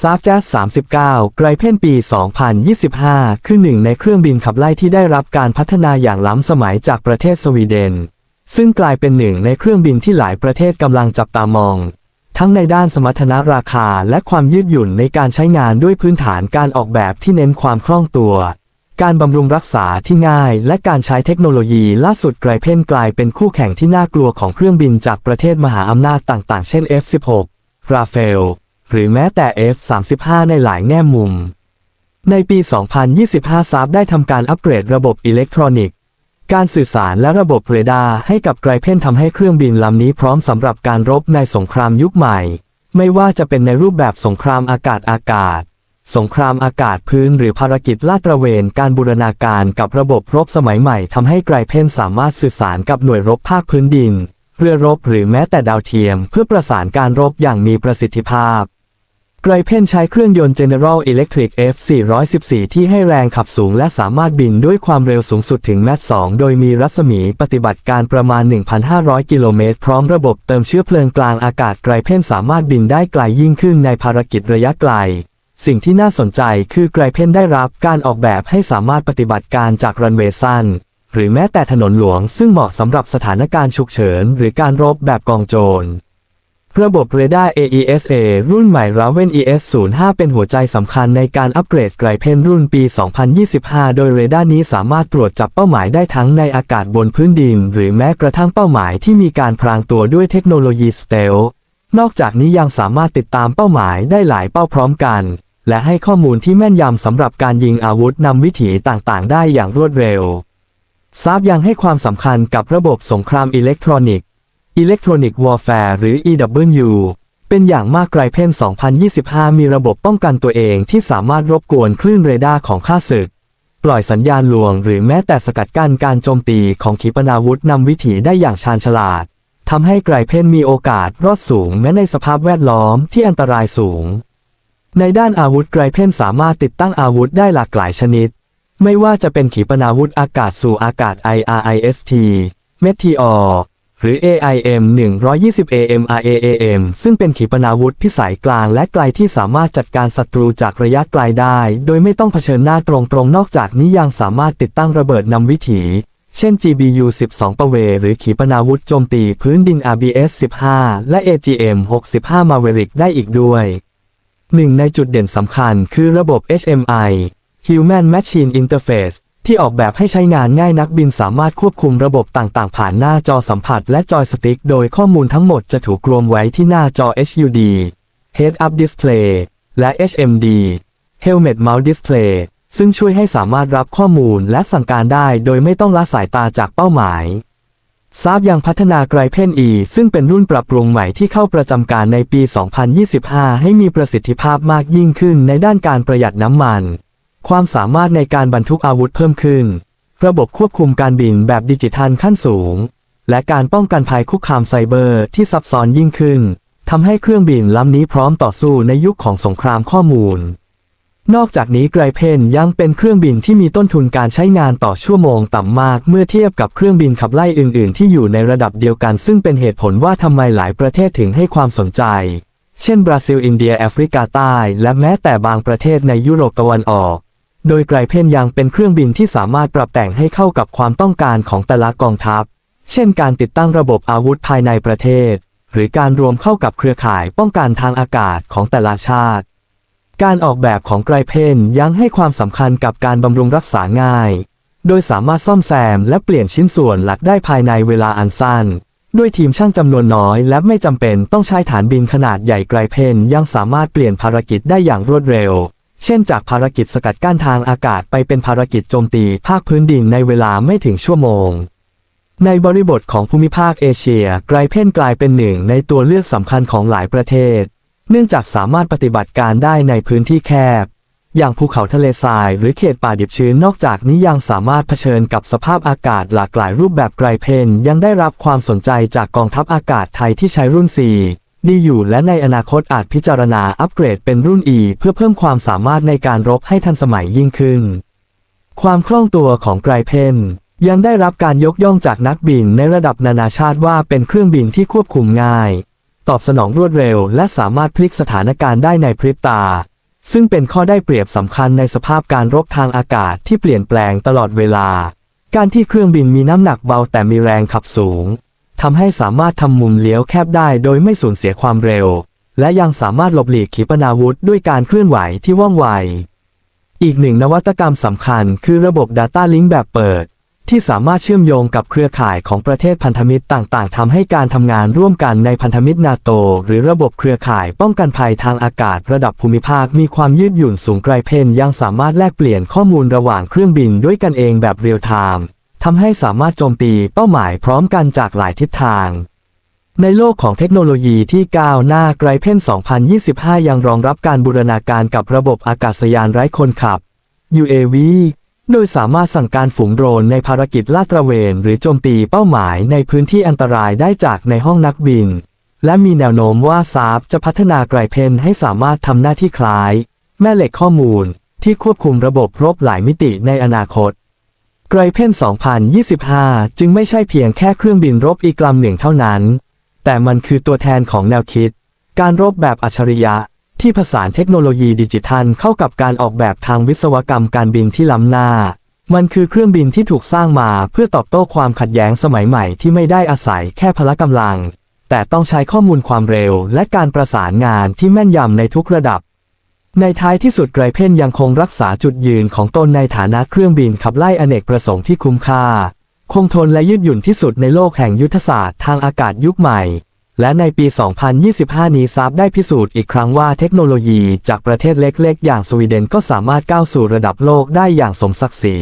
ซาฟแจ๊ส39 ไกรเพนปี 2025 คือหนึ่งในเครื่องบินขับไล่ที่ได้รับการพัฒนาอย่างล้ำสมัยจากประเทศสวีเดน ซึ่งกลายเป็นหนึ่งในเครื่องบินที่หลายประเทศกำลังจับตามอง ทั้งในด้านสมรรถนะราคาและความยืดหยุ่นในการใช้งานด้วยพื้นฐานการออกแบบที่เน้นความคล่องตัว การบำรุงรักษาที่ง่าย และการใช้เทคโนโลยีล่าสุดไกรเพนกลายเป็นคู่แข่งที่น่ากลัวของเครื่องบินจากประเทศมหาอำนาจต่าง ๆ เช่น F-16 ราเฟล หรือแม้แต่ F-35 ในหลายแง่มุม ในปี 2025ซาบได้ทำการอัปเกรดระบบอิเล็กทรอนิกส์ การสื่อสารและระบบเรดาร์ให้กับไกรเพนทำให้เครื่องบินลำนี้พร้อมสำหรับการรบในสงครามยุคใหม่ ไม่ว่าจะเป็นในรูปแบบสงครามอากาศอากาศ สงครามอากาศพื้นหรือภารกิจลาดตระเวน การบูรณาการกับระบบรบสมัยใหม่ทำให้ไกรเพนสามารถสื่อสารกับหน่วยรบภาคพื้นดิน เรือรบหรือแม้แต่ดาวเทียม เพื่อประสานการรบอย่างมีประสิทธิภาพ ไกรเพนใช้เครื่องยนต์ General Electric F414 ที่ให้แรงขับสูงและสามารถบินด้วยความเร็วสูงสุดถึงแมต2โดยมีรัศมีปฏิบัติการประมาณ 1,500 กิโลเมตร พร้อมระบบเติมเชื้อเพลิงกลางอากาศไกรเพนสามารถบินได้ไกลยิ่งขึ้นในภารกิจระยะไกล สิ่งที่น่าสนใจคือไกรเพนได้รับการออกแบบให้สามารถปฏิบัติการจากรันเวย์สั้น หรือแม้แต่ถนนหลวงซึ่งเหมาะสำหรับสถานการณ์ฉุกเฉินหรือการรบแบบกองโจร ระบบเรดาร์ AESA รุ่นใหม่ Raven ES05 เป็นหัวใจสำคัญในการอัปเกรดไกรเพนรุ่นปี 2025 โดยเรดาร์นี้สามารถตรวจจับเป้าหมายได้ทั้งในอากาศบนพื้นดิน หรือแม้กระทั่งเป้าหมายที่มีการพรางตัวด้วยเทคโนโลยีสเตลนอกจากนี้ยังสามารถติดตามเป้าหมายได้หลายเป้าพร้อมกัน และให้ข้อมูลที่แม่นยำสำหรับการยิงอาวุธนำวิถีต่างๆ ได้อย่างรวดเร็วซาบยังให้ความสำคัญกับระบบสงครามอิเล็กทรอนิกส Electronic Warfare หรือ EW เป็นอย่างมากไกรเพน2025 มีระบบป้องกันตัวเองที่สามารถรบกวนคลื่นเรดาร์ของข้าศึก ปล่อยสัญญาณลวงหรือแม้แต่สกัดกั้นการโจมตีของขีปนาวุธนำวิถีได้อย่างชาญฉลาดทำให้ไกรเพนมีโอกาสรอดสูงแม้ในสภาพแวดล้อมที่อันตรายสูง ในด้านอาวุธไกรเพนสามารถติดตั้งอาวุธได้หลากหลายชนิด ไม่ว่าจะเป็นขีปนาวุธอากาศสู่อากาศ IRIST Meteor หรือ AIM 120 AMRAAM ซึ่งเป็นขีปนาวุธพิสัยกลางและไกลที่สามารถจัดการศัตรูจากระยะไกลได้ โดยไม่ต้องเผชิญหน้าตรงๆ นอกจากนี้ยังสามารถติดตั้งระเบิดนำวิถี เช่น GBU 12ประเว หรือขีปนาวุธโจมตีพื้นดิน RBS 15 และ AGM 65 Maverick ได้อีกด้วย หนึ่งในจุดเด่นสำคัญคือระบบ HMI Human Machine Interface ที่ออกแบบให้ใช้งานง่ายนักบินสามารถควบคุมระบบต่างๆ ผ่านหน้าจอสัมผัสและจอยสติ๊ก โดยข้อมูลทั้งหมดจะถูกรวมไว้ที่หน้าจอ HUD Head Up Display และ HMD Helmet Mount Display ซึ่งช่วยให้สามารถรับข้อมูลและสั่งการได้โดยไม่ต้องละสายตาจากเป้าหมายซาบยังพัฒนาไกรเพน E ซึ่งเป็นรุ่นปรับปรุงใหม่ที่เข้าประจำการในปี 2025 ให้มีประสิทธิภาพมากยิ่งขึ้นในด้านการประหยัดน้ำมัน ความสามารถในการบรรทุกอาวุธเพิ่มขึ้น ระบบควบคุมการบินแบบดิจิทัลขั้นสูง และการป้องกันภัยคุกคามไซเบอร์ที่ซับซ้อนยิ่งขึ้นทำให้เครื่องบินลำนี้พร้อมต่อสู้ในยุคของสงครามข้อมูล นอกจากนี้ไกรเพนยังเป็นเครื่องบินที่มีต้นทุนการใช้งานต่อชั่วโมงต่ำมากเมื่อเทียบกับเครื่องบินขับไล่อื่น ๆ ที่อยู่ในระดับเดียวกัน ซึ่งเป็นเหตุผลว่าทำไมหลายประเทศถึงให้ความสนใจ เช่นบราซิล อินเดีย แอฟริกาใต้ และแม้แต่บางประเทศในยุโรปตะวันออก โดยไกรเพนยังเป็นเครื่องบินที่สามารถปรับแต่งให้เข้ากับความต้องการของแต่ละกองทัพ เช่นการติดตั้งระบบอาวุธภายในประเทศ หรือการรวมเข้ากับเครือข่ายป้องกันทางอากาศของแต่ละชาติ การออกแบบของไกรเพนยังให้ความสำคัญกับการบำรุงรักษาง่าย โดยสามารถซ่อมแซมและเปลี่ยนชิ้นส่วนหลักได้ภายในเวลาอันสั้น ด้วยทีมช่างจำนวนน้อยและไม่จำเป็นต้องใช้ฐานบินขนาดใหญ่ไกรเพนยังสามารถเปลี่ยนภารกิจได้อย่างรวดเร็ว เช่นจากภารกิจสกัดกั้นทางอากาศไปเป็นภารกิจโจมตีภาคพื้นดินในเวลาไม่ถึงชั่วโมง ในบริบทของภูมิภาคเอเชีย ไกรเพนกลายเป็นหนึ่งในตัวเลือกสำคัญของหลายประเทศ เนื่องจากสามารถปฏิบัติการได้ในพื้นที่แคบ อย่างภูเขาทะเลทรายหรือเขตป่าดิบชื้นนอกจากนี้ยังสามารถเผชิญกับสภาพอากาศหลากหลายรูปแบบไกรเพนยังได้รับความสนใจจากกองทัพอากาศไทยที่ใช้รุ่น 4 ดีอยู่และในอนาคตอาจพิจารณาอัปเกรดเป็นรุ่น E เพื่อเพิ่มความสามารถในการรบให้ทันสมัยยิ่งขึ้น ความคล่องตัวของไกรเพนยังได้รับการยกย่องจากนักบินในระดับนานาชาติว่าเป็นเครื่องบินที่ควบคุมง่าย ตอบสนองรวดเร็ว และสามารถพลิกสถานการณ์ได้ในพริบตา ซึ่งเป็นข้อได้เปรียบสำคัญในสภาพการรบทางอากาศที่เปลี่ยนแปลงตลอดเวลา การที่เครื่องบินมีน้ำหนักเบาแต่มีแรงขับสูง ทำให้สามารถทำมุมเลี้ยวแคบได้โดยไม่สูญเสียความเร็ว และยังสามารถหลบหลีกขีปนาวุธด้วยการเคลื่อนไหวที่ว่องไว อีกหนึ่งนวัตกรรมสำคัญคือระบบ Data Link แบบเปิด ที่สามารถเชื่อมโยงกับเครือข่ายของประเทศพันธมิตรต่างๆทำให้การทำงานร่วมกันในพันธมิตรนาโต หรือระบบเครือข่ายป้องกันภัยทางอากาศระดับภูมิภาคมีความยืดหยุ่นสูงไกลเพนยังสามารถแลกเปลี่ยนข้อมูลระหว่างเครื่องบินด้วยกันเองแบบเรียลไทม์ ทำให้สามารถโจมตีเป้าหมายพร้อมกันจากหลายทิศทาง ในโลกของเทคโนโลยีที่ก้าวหน้าไกลเพน2025 ยังรองรับการบูรณาการกับระบบอากาศยานไร้คนขับ UAV โดยสามารถสั่งการฝูงโดรนในภารกิจลาดตระเวน หรือโจมตีเป้าหมายในพื้นที่อันตรายได้จากในห้องนักบิน และมีแนวโน้มว่าซาบจะพัฒนาไกลเพนให้สามารถทำหน้าที่คล้าย แม่เหล็กข้อมูล ที่ควบคุมระบบรบหลายมิติในอนาคต ไกรเพน2025 จึงไม่ใช่เพียงแค่เครื่องบินรบอีกลำหนึ่งเท่านั้น แต่มันคือตัวแทนของแนวคิด การรบแบบอัจฉริยะ ที่ผสานเทคโนโลยีดิจิทัลเข้ากับการออกแบบทางวิศวกรรมการบินที่ล้ำหน้า มันคือเครื่องบินที่ถูกสร้างมาเพื่อตอบโต้ความขัดแย้งสมัยใหม่ที่ไม่ได้อาศัยแค่พละกำลัง แต่ต้องใช้ข้อมูลความเร็วและการประสานงานที่แม่นยำในทุกระดับ ในท้ายที่สุดไกรเพนยังคงรักษาจุดยืนของตนในฐานะเครื่องบินขับไล่อเนกประสงค์ที่คุ้มค่า คงทนและยืดหยุ่นที่สุดในโลกแห่งยุทธศาสตร์ทางอากาศยุคใหม่ และในปี 2025 นี้ซาบได้พิสูจน์อีกครั้งว่าเทคโนโลยีจากประเทศเล็กๆ อย่างสวีเดนก็สามารถก้าวสู่ระดับโลกได้อย่างสมศักดิ์ศรี